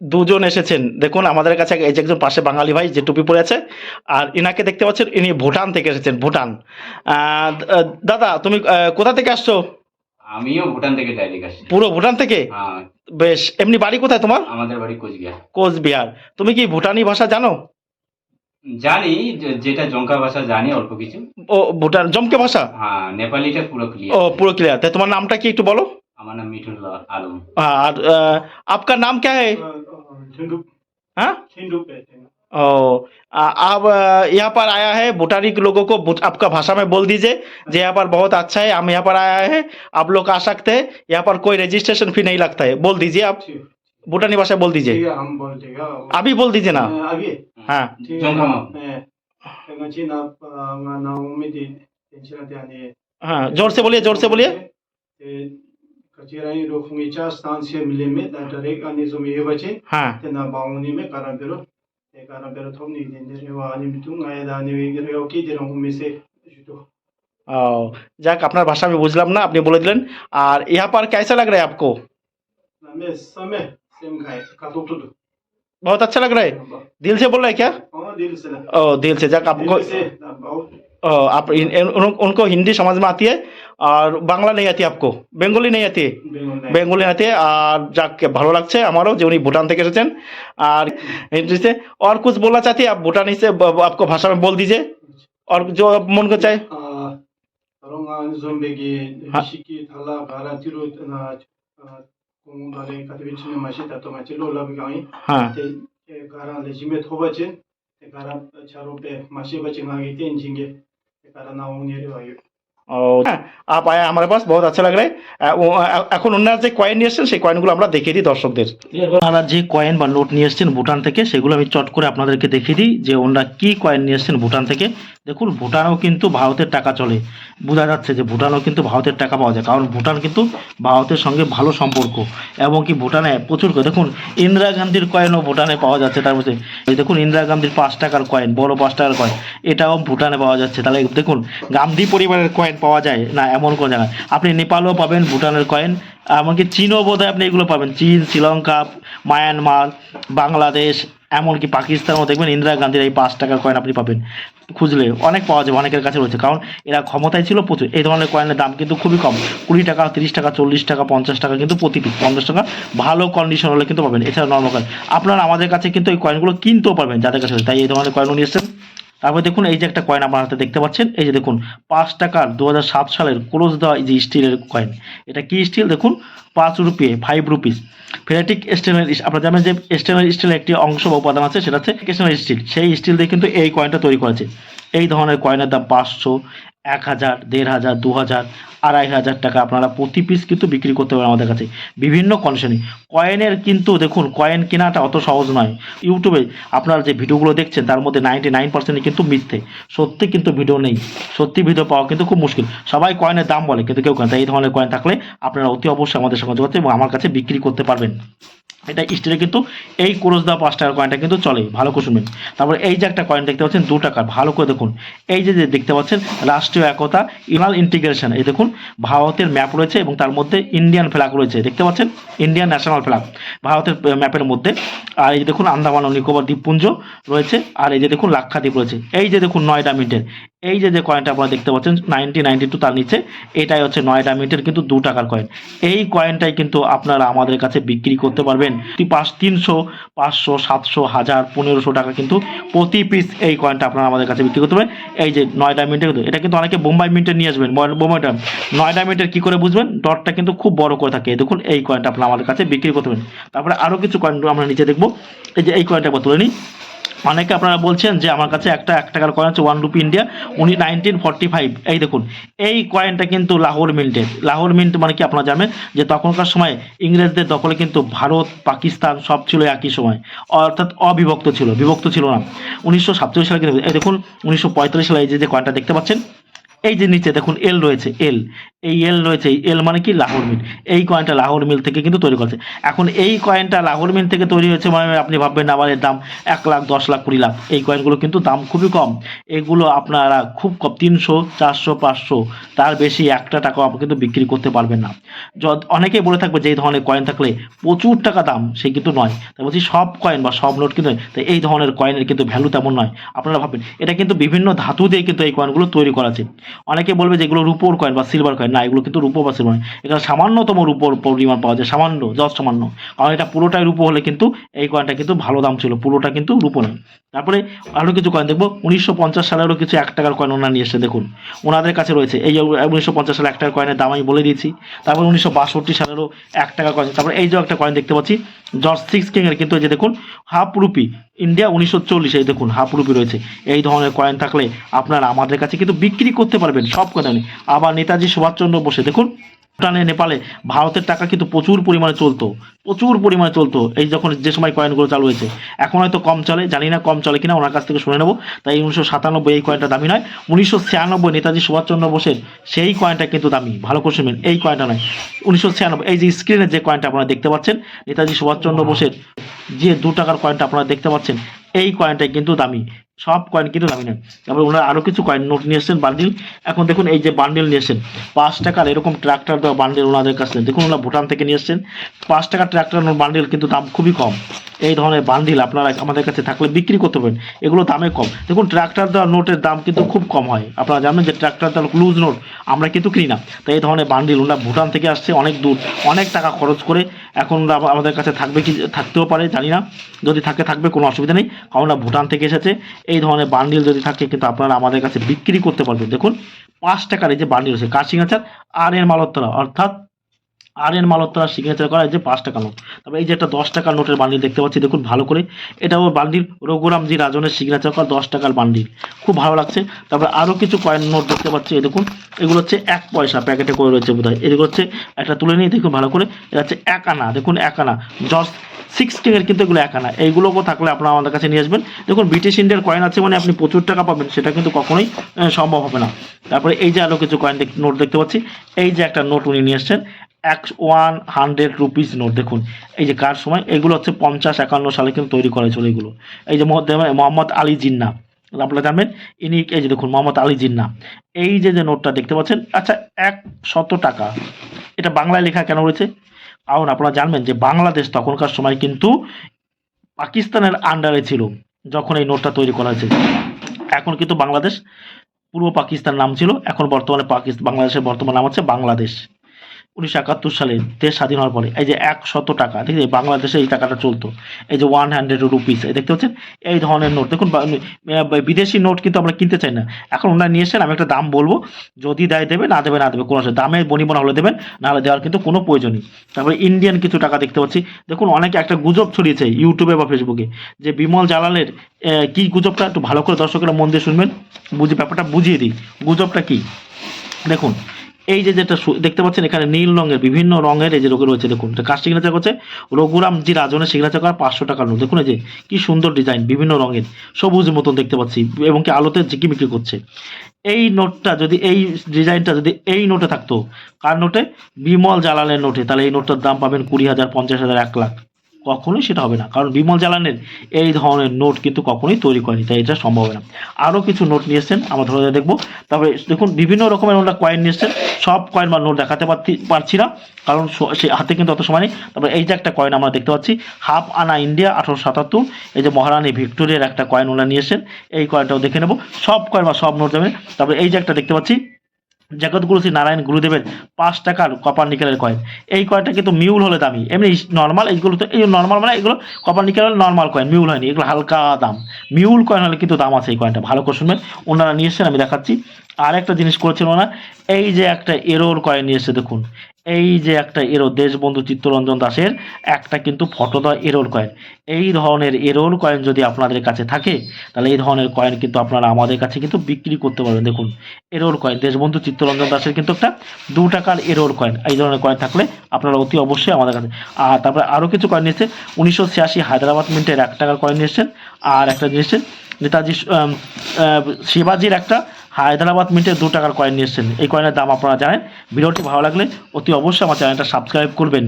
দুজন এসেছেন। দেখুন আমাদের কাছে এই যে একজন পাশে বাঙালি ভাই যে টুপি পরে আছে আর ইনাকে দেখতে পাচ্ছেন ইনি ভুটান থেকে এসেছেন ভুটান। দাদা তুমি কোথা থেকে আসছো? আমিও ভুটান থেকে ডাইরেক্ট আসছি। পুরো ভুটান থেকে? হ্যাঁ। বেশ এমনি বাড়ি কোথায় তোমার? আমাদের বাড়ি কোচবিহার। কোচবিহার। তুমি কি ভুটানি ভাষা জানো? জানি যেটা জঙ্কা ভাষা জানি অল্প কিছু। ও ভুটান জমকে ভাষা? হ্যাঁ নেপালিটা পুরো ক্লিয়ার ও পুরো ক্লিয়ার তাই তোমার নামটা কি একটু বলো? আমার নাম মিঠুল আলম আর আহ, आपका नाम क्या है झुंडू हाँ झुंडू कहते हैं ओ आ- अब अ, यहाँ पर आया है भूटानी के लोगों को भूट- आपका भाषा में बोल दीजिए जे यहाँ पर बहुत अच्छा है हम यहाँ पर आया है आप लोग आ सकते हैं यहाँ पर कोई रजिस्ट्रेशन फी नहीं लगता है बोल दीजिए आप ठीक भूटानी भाषा बोल ठीक दीजिए है हम बोल देगा अभी बोल दीजिए ना अभी हाँ ठीक है जंगम। मैं चीना ना उम्मीद टेंशन आते आने हाँ जोर से बोलिए जोर से बोलिए कचेराई रोखुंगी चा स्थान से मिले में डायरेक्ट आने जो में बचे हाँ तेना बाउनी में कारण पेरो ते कारण पेरो थोनी दिन रे वा आने बितुंग आए दाने वे रे ओके दे रहा हूं में से जुटो ও যাক আপনার ভাষা আমি বুঝলাম না আপনি বলে দিলেন আর यहाँ पर कैसा लग रहा है आपको ना मैं समय सेम खाए का तो तो बहुत अच्छा लग रहा है दिल से बोल रहे हैं क्या हां दिल से ना ओ दिल से जाक आपको दिल से ना बहुत ओ, आप इन, इन, उन, उनको हिंदी समझ में आती है और बांग्ला नहीं आती आपको बेंगोली नहीं आती है बेंगल नहीं বেঙ্গলি হাতে আর যাক ভালো লাগছে আমারও যে উনি ভুটান থেকে এসেছেন আর हिंदी से और कुछ बोलना चाहती है आप भूटानी से ब- ब- आपको भाषा में बोल दीजिए और जो आप मन को चाहे rongan zombegi Ha. shiki thala gara tiru na kung dale katibich ne mashi tato machi lo labi gai हाँ আপ আমার পাস বহুত আচ্ছা লাগ এখন ওনারা যে কয়েন নিয়ে এসছেন, সেই কয়েনগুলো আমরা দেখিয়ে দিই দর্শকদের। ওনারা যে কয়েন বা নোট নিয়ে এসছেন ভুটান থেকে, সেগুলো আমি চট করে আপনাদেরকে দেখিয়ে দিই, যে ওনারা কি কয়েন নিয়ে এসছেন ভুটান থেকে। দেখুন, ভুটানও কিন্তু ভারতের টাকা চলে। বোঝা যাচ্ছে যে ভুটানও কিন্তু ভারতের টাকা পাওয়া যায়। কারণ ভুটান কিন্তু ভারতের সঙ্গে ভালো সম্পর্ক। এবং কি ভুটানে প্রচুর দেখুন, ইন্দিরা গান্ধীর কয়েনও ভুটানে পাওয়া যাচ্ছে। তার মধ্যে দেখুন, ইন্দিরা গান্ধীর পাঁচ টাকার কয়েন বড় পাঁচ টাকার কয়েন এটাও ভুটানে পাওয়া যাচ্ছে। তাহলে দেখুন, গান্ধী পরিবারের কয়েন পাওয়া যায় না এমন কোনো জায়গায়। আপনি নেপালও পাবেন ভুটানের কয়েন এমনকি চীনও বোধ হয় আপনি এগুলো পাবেন। চীন, শ্রীলঙ্কা, মায়ানমার, বাংলাদেশ এমনকি পাকিস্তানও দেখবেন ইন্দিরা গান্ধীর এই পাঁচ টাকার কয়েন আপনি পাবেন। খুঁজলে অনেক পাওয়া যাবে, অনেকের কাছে রয়েছে। কারণ এরা ক্ষমতায় ছিল প্রচুর। এই ধরনের কয়েনের দাম কিন্তু খুবই কম। কুড়ি টাকা, তিরিশ টাকা, চল্লিশ টাকা, পঞ্চাশ টাকা কিন্তু প্রতি পিস পঞ্চাশ টাকা ভালো কন্ডিশন হলে কিন্তু পাবেন। এছাড়া নর্মাল কয়েন আপনারা আমাদের কাছে কিন্তু এই কয়েনগুলো কিনতেও পারবেন, যাদের কাছে তাই এই ধরনের কয়েনও নিয়ে এসেছেন। তারপরে দেখুন, এই যে একটা কয়েন আমার হাতে দেখতে পাচ্ছেন, এই যে দেখুন, পাঁচ টাকার দু সালের ক্লোজ দেওয়া যে স্টিলের কয়েন এটা কি স্টিল দেখুন, পাঁচ রুপিয়ে ফাইভ রুপিস ফেরাটিক স্টেনের আপনারা জানেন যে স্টেনের স্টিলের একটি অংশ বা উপাদান আছে, সেটা হচ্ছে স্টেনের স্টিল সেই স্টিল দিয়ে কিন্তু এই কয়েনটা তৈরি করেছে এই ধরনের কয়েনের দাম পাঁচশো, এক হাজার, দেড় হাজার, দু হাজার, আড়াই হাজার টাকা আপনারা প্রতি পিস কিন্তু বিক্রি করতে পারেন আমাদের কাছে বিভিন্ন কন্ডিশনে কয়েনের কিন্তু দেখুন, কয়েন কেনাটা অত সহজ নয়। ইউটিউবে আপনারা যে ভিডিওগুলো দেখছেন, তার মধ্যে নাইনটি নাইন পার্সেন্ট কিন্তু মিথ্যে। সত্যি কিন্তু ভিডিও নেই। সত্যি ভিডিও পাওয়া কিন্তু খুব মুশকিল। সবাই কয়েনের দাম বলে, কিন্তু কেউ কেন তাই এই ধরনের কয়েন থাকলে আপনারা অতি অবশ্যই আমাদের সঙ্গে যোগাযোগ এবং আমার কাছে বিক্রি করতে পারবেন। এটা স্টিলে কিন্তু এই ক্রোশ দেওয়া পাঁচ টাকার কয়েনটা কিন্তু চলে, ভালো করে শুনবেন। তারপরে এই যে একটা কয়েন দেখতে পাচ্ছেন, দু টাকার, ভালো করে দেখুন। এই যে যে দেখতে পাচ্ছেন, রাষ্ট্রীয় একতা, ইনাল ইন্টিগ্রেশন এই দেখুন, ভারতের ম্যাপ রয়েছে এবং তার মধ্যে ইন্ডিয়ান ফ্ল্যাগ রয়েছে, দেখতে পাচ্ছেন? ইন্ডিয়ান ন্যাশনাল ফ্ল্যাগ ভারতের ম্যাপের মধ্যে। আর এই যে দেখুন, আন্দামান ও নিকোবর দ্বীপপুঞ্জ রয়েছে, আর এই যে দেখুন, লাক্ষাদ্বীপ রয়েছে। এই যে দেখুন, নয়ডা মিন্টের। এই যে যে কয়েনটা আপনারা দেখতে পাচ্ছেন নাইনটি নাইনটি টু তার নিচে, এটাই হচ্ছে নয়ডা মিন্টের কিন্তু দু টাকার কয়েন এই কয়েনটাই কিন্তু আপনারা আমাদের কাছে বিক্রি করতে পারবেন। পাঁচ তিনশো, পাঁচশো, সাতশো, হাজার, পনেরোশো টাকা কিন্তু প্রতি পিস এই কয়েনটা আপনারা আমাদের কাছে বিক্রি করতে পারবেন। এই যে নয়ডা মিন্টের কিন্তু, এটা কিন্তু অনেকে বোম্বাই মিন্টের নিয়ে আসবেন, বোম্বাই- বোম্বাইটা নয়ডা মিন্টের কী করে বুঝবেন? ডটটা কিন্তু খুব বড় করে থাকে। দেখুন, এই কয়েনটা আপনারা আমাদের কাছে বিক্রি করতে পারেন তারপরে আরও কিছু কয়েন আমরা নিচে দেখব। এই যে, এই কয়েনটা তুলে নিই। অনেকে আপনারা বলছেন যে আমার কাছে একটা এক টাকার কয়েন আছে ওয়ান রুপি ইন্ডিয়া উনি নাইনটিন ফর্টি ফাইভ এই দেখুন। এই কয়েনটা কিন্তু লাহোর মিন্টের লাহোর মিন্ট মানে কি আপনারা জানেন? যে তখনকার সময় ইংরেজদের দখলে কিন্তু ভারত, পাকিস্তান সব ছিল একই সময়। অর্থাৎ অবিভক্ত ছিল, বিভক্ত ছিল না। উনিশশো সাতচল্লিশ সালে কিন্তু, এই দেখুন, উনিশশো পঁয়তাল্লিশ সালে এই যে কয়েনটা দেখতে পাচ্ছেন এই যে নিচে দেখুন এল রয়েছে এল এই এল রয়েছে, এই এল মানে কি? লাহোর মিল এই কয়েনটা লাহোর মিল থেকে কিন্তু তৈরি করেছে এখন এই কয়েনটা লাহোর মিল থেকে তৈরি হয়েছে মানে আপনি ভাববেন আবার এর দাম এক লাখ, দশ লাখ, কুড়ি লাখ। এই কয়েনগুলো কিন্তু দাম খুবই কম। এগুলো আপনারা খুব কম, তিনশো, চারশো, পাঁচশো, তার বেশি একটা টাকাও আপনি কিন্তু বিক্রি করতে পারবেন না। অনেকেই বলে থাকবে যে এই ধরনের কয়েন থাকলে প্রচুর টাকা দাম, সে কিন্তু নয়। তাই বলছি, সব কয়েন বা সব নোট কিন্তু তাই এই ধরনের কয়েনের কিন্তু ভ্যালু তেমন নয়। আপনারা ভাববেন, এটা কিন্তু বিভিন্ন ধাতু দিয়ে কিন্তু এই কয়েনগুলো তৈরি করা আছে। অনেকে বলবে যে এগুলো রূপোর কয়েন বা সিলভার কয়েন না, এগুলো কিন্তু রূপো বা সিলভার এখানে সামান্যতম রূপোর পরিমাণ পাওয়া যায়, সামান্য যত সামান্য। কারণ এটা পুরোটাই রূপো হলে কিন্তু এই কয়েনটা কিন্তু ভালো দাম ছিল, পুরোটা কিন্তু রূপো নয় তারপরে আরও কিছু কয়েন দেখব, উনিশশো পঞ্চাশ সালেরও কিছু এক টাকার কয়েন ওনারা নিয়ে এসে দেখুন। ওনাদের কাছে রয়েছে, এই উনিশশো পঞ্চাশ সালে এক টাকার কয়েনের দাম আমি বলে দিয়েছি। তারপর উনিশশো বাষট্টি সালেরও এক টাকা কয়েন তারপর এই যে একটা কয়েন দেখতে পাচ্ছি জর্জ সিক্স কিংয়ের কিন্তু এই যে দেখুন হাফ রুপি ইন্ডিয়া উনিশশো চল্লিশ, এই দেখুন হাফ রুপি রয়েছে। এই ধরনের কয়েন থাকলে আপনারা আমাদের কাছে কিন্তু বিক্রি করতে পারবেন সব কয়েন আবার নেতাজি সুভাষচন্দ্র বসে, দেখুন ভুটানে নেপালে ভারতের টাকা কিন্তু প্রচুর পরিমাণে চলতো, প্রচুর পরিমাণে চলতো, এই যখন যে সময় কয়েনগুলো চালু হয়েছে। এখন হয়তো কম চলে, জানি না কম চলে কিনা, ওনার কাছ থেকে শুনে নেব। তাই উনিশশো সাতানব্বই এই কয়েনটা দামি নয়, উনিশশো ছিয়ানব্বই নেতাজি সুভাষচন্দ্র বোসের সেই কয়েনটা কিন্তু দামি, ভালো করে শুনবেন, এই কয়েনটা নয়। উনিশশো ছিয়ানব্বই, এই যে স্ক্রিনে যে কয়েনটা আপনারা দেখতে পাচ্ছেন, নেতাজি সুভাষচন্দ্র বোসের যে দু টাকার কয়েনটা আপনারা দেখতে পাচ্ছেন, এই কয়েনটাই কিন্তু দামি। সব কয়েন কিন্তু দামি নয় তারপর ওনারা আরও কিছু কয়েন নোট নিয়ে এসেছেন বান্ডিল এখন দেখুন এই যে বান্ডিল নিয়ে এসেছেন, পাঁচ টাকার এরকম ট্রাক্টর দেওয়া বান্ডিল ওনাদের কাছে দেখুন ওনারা ভুটান থেকে নিয়ে এসেছেন। পাঁচ টাকার ট্রাক্টর বান্ডিল কিন্তু দাম খুবই কম। এই ধরনের বান্ডিল আপনারা আমাদের কাছে থাকলে বিক্রি করতে পারেন এগুলো দামে কম। দেখুন ট্রাক্টর দেওয়া নোটের দাম কিন্তু খুব কম হয়। আপনারা জানেন যে ট্রাক্টর দেওয়া লুজ নোট আমরা কিন্তু কিনি না। তাই এই ধরনের বান্ডিল ওনারা ভুটান থেকে আসছে, অনেক দূর। অনেক টাকা খরচ করে এখন আমাদের কাছে থাকবে কি, থাকতেও পারে, জানি না। যদি থাকে, থাকবে, কোনো অসুবিধা নেই। কারণ ওরা ভুটান থেকে এসেছে। এই ধরনের বান্ডিল যদি থাকে, কিন্তু আপনারা আমাদের কাছে বিক্রি করতে পারবেন। দেখুন, পাঁচ টাকার এই যে বান্ডিল আছে কার সিগনেচার আর এর মালত্তরা অর্থাৎ আর এর মালত্তরা সিগনেচার করা এই যে পাঁচ টাকা নোট। তারপরে এই যে একটা দশ টাকার নোটের বান্ডিল দেখতে পাচ্ছি, দেখুন ভালো করে। এটা এটাও বান্ডিল রঘুরামজি রাজনের সিগনেচার করা দশ টাকার বান্ডিল। খুব ভালো লাগছে। তারপরে আরও কিছু কয়েন নোট দেখতে পাচ্ছি, এই দেখুন। এগুলো হচ্ছে এক পয়সা প্যাকেটে করে রয়েছে বোধ হয় এগুলো হচ্ছে একটা তুলে নিয়ে দেখুন ভালো করে। এটা হচ্ছে এক আনা, দেখুন এক আনা। জর্জ সিক্স টেকের কিন্তু এগুলো এক আনা। এইগুলোও থাকলে আপনারা আমাদের কাছে নিয়ে আসবেন। দেখুন ব্রিটিশ ইন্ডিয়ার কয়েন আছে মানে আপনি প্রচুর টাকা পাবেন, সেটা কিন্তু কখনোই সম্ভব হবে না। তারপরে এই যে আরও কিছু কয়েন নোট দেখতে পাচ্ছি। এই যে একটা নোট উনি নিয়ে এসছেন এক ওয়ান হান্ড্রেড রুপিস নোট দেখুন। এই যে কার সময়? এগুলো হচ্ছে পঞ্চাশ একান্ন সালে কিন্তু তৈরি করা হয়েছিল এগুলো। এই যে মোহাম্মদ আলী জিন্না। আপনারা জানবেন, ইনি এই যে দেখুন, মোহাম্মদ আলী জিন্না। এই যে যে নোটটা দেখতে পাচ্ছেন আচ্ছা এক শত টাকা। এটা বাংলায় লেখা কেন রয়েছে? কারণ আপনারা জানবেন যে বাংলাদেশ তখনকার সময় কিন্তু পাকিস্তানের আন্ডারে ছিল, যখন এই নোটটা তৈরি করা হয়েছে। এখন কিন্তু বাংলাদেশ, পূর্ব পাকিস্তান নাম ছিল, এখন বর্তমানে পাকিস্তান বাংলাদেশের বর্তমান নাম হচ্ছে বাংলাদেশ। উনিশশো একাত্তর সালে দেশ স্বাধীন হওয়ার পরে এই যে একশত টাকা ঠিক আছে বাংলাদেশে এই টাকাটা চলতো। এই যে ওয়ান হান্ড্রেড রুপিস এই দেখতে পাচ্ছেন? এই ধরনের নোট দেখুন বিদেশি নোট কিন্তু আমরা কিনতে চাই না। এখন ওনারা নিয়ে এসেছেন, আমি একটা দাম বলব, যদি দেয় দেবে না দেবে না দেবে কোনো দামে বনিবনা হলে দেবেন, নাহলে দেওয়ার কিন্তু কোনো প্রয়োজন নেই। তারপরে ইন্ডিয়ান কিছু টাকা দেখতে পাচ্ছি। দেখুন, অনেকে একটা গুজব ছড়িয়েছে ইউটিউবে বা ফেসবুকে, যে বিমল জালালের কি গুজবটা? একটু ভালো করে দর্শকেরা মন দিয়ে শুনবেন। বুঝে ব্যাপারটা বুঝিয়ে দিই। গুজবটা কি? দেখুন এই যে যেটা দেখতে পাচ্ছেন, এখানে নীল রঙের, বিভিন্ন রঙের এই যে রোগ রয়েছে, দেখুন কার সিগনেচার করছে? রঘুরাম জি রাজনের সিগনেচার করা পাঁচশো টাকার নোট। দেখুন এই যে, কি সুন্দর ডিজাইন বিভিন্ন রঙের, সবুজ মতন দেখতে পাচ্ছি, এবং কি আলোতে ঝিকিমিকি করছে। এই নোটটা যদি, এই ডিজাইনটা যদি এই নোটে থাকতো, কার নোটে? বিমল জালালের নোটে। তাহলে এই নোটটার দাম পাবেন কুড়ি হাজার, পঞ্চাশ হাজার, এক লাখ। কখনোই সেটা হবে না। কারণ বিমল জালানের এই ধরনের নোট কিন্তু কখনোই তৈরি করেনি, তাই এটা সম্ভব হবে না। আরও কিছু নোট নিয়ে এসছেন, আমরা ধরে দেখব। তারপরে দেখুন, বিভিন্ন রকমের ওনারা কয়েন নিয়ে এসছেন। সব কয়েন বা নোট দেখাতে পারছি পারছি না, কারণ সে হাতে কিন্তু অত সময় নেই। তারপরে এই যে একটা কয়েন আমরা দেখতে পাচ্ছি, হাফ আনা ইন্ডিয়া, আঠারোশো সাতাত্তর। এই যে মহারানী ভিক্টোরিয়ার একটা কয়েন ওনারা নিয়ে এসেছেন, এই কয়েনটাও দেখে নেব। সব কয়েন বা সব নোট দেবেন তারপরে এই যে একটা দেখতে পাচ্ছি জগৎগুরু শ্রী নারায়ণ গুরুদেবের পাঁচ টাকার কপার নিকেলের কয়েন এই কয়েনটা কিন্তু মিউল হলে দামি। এমনি নর্মাল এইগুলো তো এই নর্মাল মানে এগুলো copper nickel normal coin mule হয়নি। এগুলো হালকা দাম। মিউল কয়েন হলে কিন্তু দাম আছে এই কয়েনটা ভালো করে শুনবেন। ওনারা নিয়ে এসেছেন, আমি দেখাচ্ছি। আর একটা জিনিস করেছেন ওনারা। এই যে একটা এরোর কয়েন নিয়ে এসেছে, দেখুন। এই যে একটা এরো দেশবন্ধু চিত্তরঞ্জন দাসের একটা কিন্তু ফটো দেওয়া এরোর কয়েন এই ধরনের এরোর কয়েন যদি আপনাদের কাছে থাকে, তাহলে এই ধরনের কয়েন কিন্তু আপনারা আমাদের কাছে কিন্তু বিক্রি করতে পারবেন। দেখুন এরোর কয়েন দেশবন্ধু চিত্তরঞ্জন দাসের কিন্তু একটা দু টাকার এরোর কয়েন এই ধরনের কয়েন থাকলে আপনারা অতি অবশ্যই আমাদের কাছে আর তারপরে আরও কিছু কয়েন নিয়েছে। উনিশশো ছিয়াশি হায়দ্রাবাদ মিন্টের এক টাকার কয়েন নিয়েছেন। আর একটা নিয়েছেন, নেতাজি শিবাজির একটা হায়দ্রাবাদ মিন্টে দু টাকার কয়েন নিয়ে এসেছেন। এই কয়েনের দাম আপনারা জানেন। ভিডিওটি ভালো লাগলে অতি অবশ্যই আমার চ্যানেলটা সাবস্ক্রাইব করবেন।